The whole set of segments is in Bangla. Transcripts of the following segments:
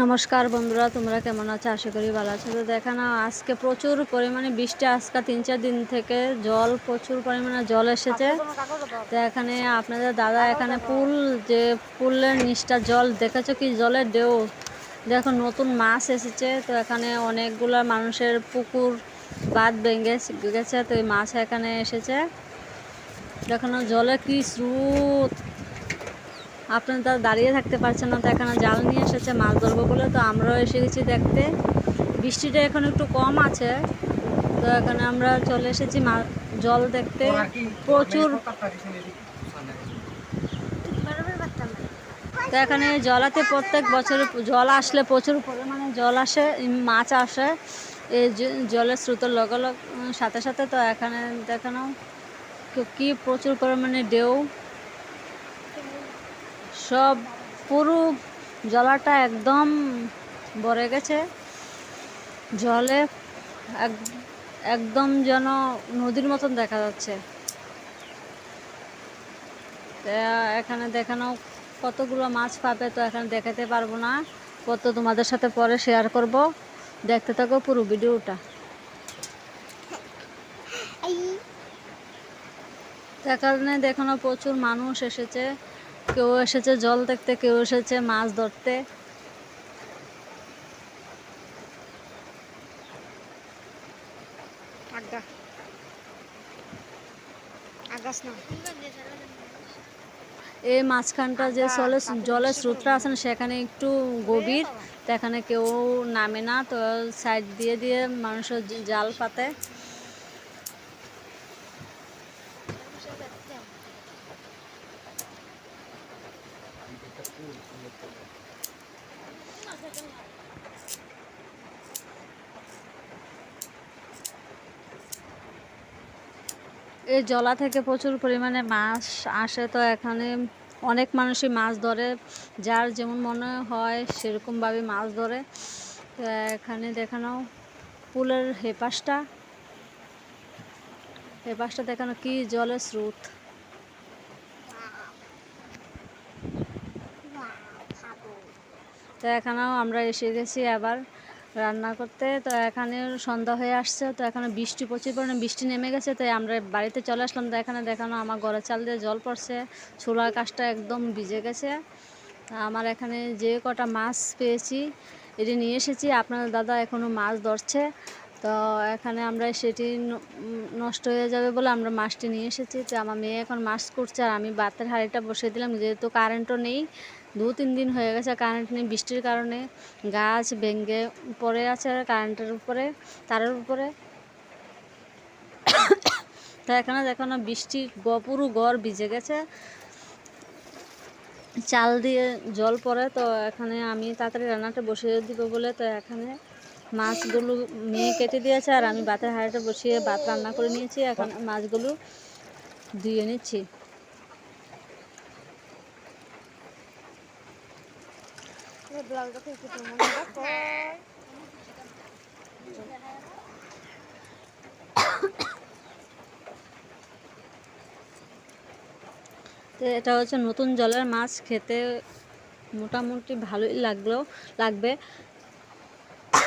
নমস্কার বন্ধুরা, তোমরা কেমন আছো? আশা করি ভালো আছো। তো দেখে না, আজকে প্রচুর পরিমাণে বৃষ্টি, আজকে তিন চার দিন থেকে জল, প্রচুর পরিমাণে জল এসেছে। তো এখানে আপনাদের দাদা এখানে পুল যে পুলের নিচটা জল, দেখেছ কি জলের ঢেউ? দেখো, নতুন মাছ এসেছে। তো এখানে অনেকগুলো মানুষের পুকুর বাদ ভেঙে গেছে। তো এই মাছ এখানে এসেছে। দেখানো জলে কি স্রোত। আপনারা তারা দাঁড়িয়ে থাকতে পারছেন না তো এখানে জাল নিয়ে এসেছে মাছ ধরবো বলে তো আমরাও এসে গেছি দেখতে। বৃষ্টিটা এখন একটু কম আছে তো এখানে আমরা চলে এসেছি জল দেখতে। প্রচুর তো এখানে জলাতে প্রত্যেক বছর জল আসলে প্রচুর পরিমাণে জল আসে মাছ আসে। এই জলের স্রোতের লগে লগ সাথে সাথে তো এখানে দেখানো কি প্রচুর পরিমাণে ঢেউ। সব পুরো জলাটা একদম ভরে গেছে। জলে এক- একদম যেন নদীর মতন দেখা যাচ্ছে। এখানে দেখানো কতগুলো মাছ পাবে তো এখানে দেখাতে পারব না। কত তোমাদের সাথে পরে শেয়ার করব। দেখতে থাকো পুরো ভিডিওটা। এখানে দেখানো প্রচুর মানুষ এসেছে। কেউ এসেছে জল দেখতে কেউ এসেছে মাছ ধরতে। এই মাঝখানটা যে জলে জলের স্রোতটা আছে সেখানে একটু গভীর তো এখানে কেউ নামে না তো সাইড দিয়ে দিয়ে মানুষের জাল পাতে। এই জলা থেকে প্রচুর পরিমাণে মাছ আসে, তো এখানে অনেক মানুষই মাছ ধরে। যার যেমন মনে হয় সেরকমভাবে মাছ ধরে। তো এখানে দেখানো পুলের হেপাসটা। হেপাসটা দেখানো কি জলের স্রোত। তো এখানেও আমরা এসে গেছি আবার। রান্না করতে, তো এখানে সন্ধ্যা হয়ে আসছে, তো এখানে বৃষ্টি প্রচুর পরিমাণে, বৃষ্টি নেমে গেছে, তাই আমরা বাড়িতে চলে আসলাম। তো এখানে দেখানো আমার ঘরের চাল দিয়ে জল পড়ছে, ছোলার কাজটা একদম ভিজে গেছে। আমার এখানে যে কটা মাছ পেয়েছি, এটি নিয়ে এসেছি। আপনার দাদা এখনও মাছ ধরছে। তো এখানে আমরা সেটি নষ্ট হয়ে যাবে বলে আমরা মাছটি নিয়ে এসেছি। তো আমার মেয়ে এখন মাছ করছে আর আমি বাতের হাঁড়িটা বসিয়ে দিলাম। যেহেতু কারেন্টও নেই, দু তিন দিন হয়ে গেছে কারেন্ট নেই বৃষ্টির কারণে। গাছ ভেঙে পড়ে আছে কারেন্টের উপরে, তারের উপরে। তা এখানে দেখো না, বৃষ্টি পুরো গড় ভিজে গেছে। চাল দিয়ে জল পড়ে, তো এখানে আমি তাড়াতাড়ি রান্নাটা বসিয়ে দিব বলে তো এখানে মাছগুলো মেয়ে কেটে দিয়েছে আর আমি ভাতের হাঁড়িটা বসিয়ে ভাত রান্না করে নিয়েছি। এখন মাছগুলো ধুয়ে নিচ্ছি। এটা হচ্ছে নতুন জলের মাছ, খেতে মোটামুটি ভালোই লাগল, লাগবে।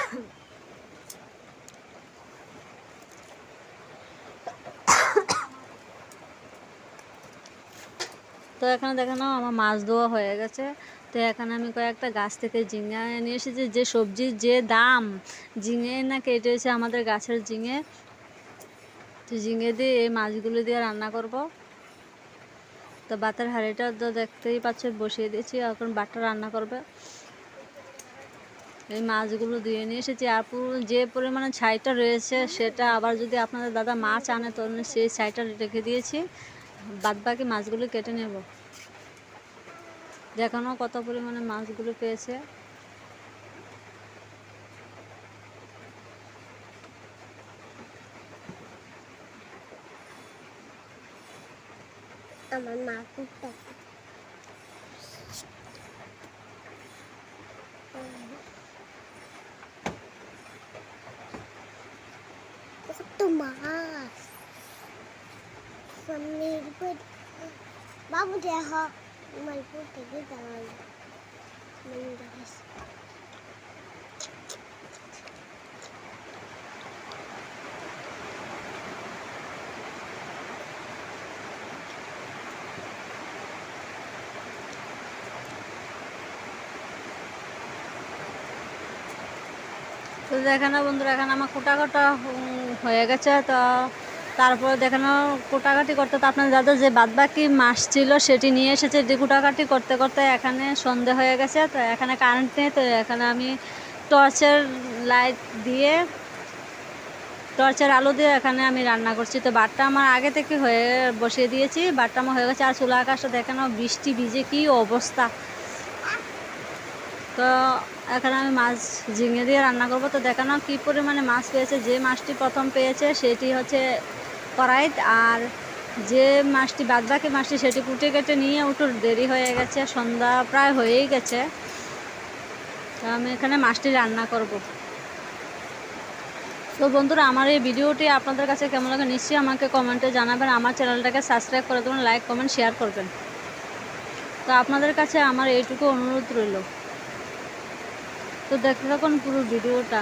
তো এখানে দেখানো আমার মাছ ধোয়া হয়ে গেছে। তো এখানে আমি কয়েকটা গাছ থেকে ঝিঙে নিয়ে এসেছি। যে সবজির যে দাম, ঝিঙে না কেটেছে আমাদের গাছের ঝিঙে। তো ঝিঙে দিয়ে এই মাছগুলো দিয়ে রান্না করব। তো বাতের হাঁড়িটা তো দেখতেই পাচ্ছে, বসিয়ে দিয়েছি। এখন বাটটা রান্না করবে। এই মাছগুলো দিয়ে নিয়ে এসেছি। আর পুরো যে পরিমাণে ছাইটা রয়েছে, সেটা আবার যদি আপনাদের দাদা মাছ আনে, তাহলে সেই ছাইটা রেখে দিয়েছি। বাদ বাকি মাছগুলো কেটে নেব। দেখানো কত পরিমাণে মাছগুলো পেয়েছে। আমার মা মাছ উপর বাবু দেখ মালপুর থেকে দাঁড়াল তো দেখানো বন্ধুরা এখানে আমার কোটাকাটা উম, হয়ে গেছে। তো তারপর দেখানো কোটাকাটি করতে। তো আপনার দাদা যে বাদবাকি মাস ছিল সেটি নিয়ে এসেছে কোটাকাটি করতে করতে। এখানে সন্ধে হয়ে গেছে। তো এখানে কারেন্ট নেই তো এখানে আমি টর্চের লাইট দিয়ে টর্চের আলো দিয়ে এখানে আমি রান্না করছি। তো বাটটা আমার আগে থেকে হয়ে বসিয়ে দিয়েছি। বাটটা আমার হয়ে গেছে। আর চুলা আকাশটা দেখানো বৃষ্টি ভিজে কি অবস্থা। তো এখানে আমি মাছ ঝিঙে দিয়ে রান্না করব। তো দেখানো কী পরিমাণে মাছ পেয়েছে। যে মাছটি প্রথম পেয়েছে সেটি হচ্ছে কড়াইত আর যে মাছটি বাদবাকি মাছটি সেটি কুটে কেটে নিয়ে উঠুর দেরি হয়ে গেছে। সন্ধ্যা প্রায় হয়েই গেছে। তো আমি এখানে মাছটি রান্না করব। তো বন্ধুরা, আমার এই ভিডিওটি আপনাদের কাছে কেমন লাগে নিশ্চয়ই আমাকে কমেন্টে জানাবেন। আমার চ্যানেলটাকে সাবস্ক্রাইব করে দেবেন, লাইক, কমেন্ট, শেয়ার করবেন। তো আপনাদের কাছে আমার এইটুকু অনুরোধ রইল। তো দেখতে থাকুন পুরো ভিডিওটা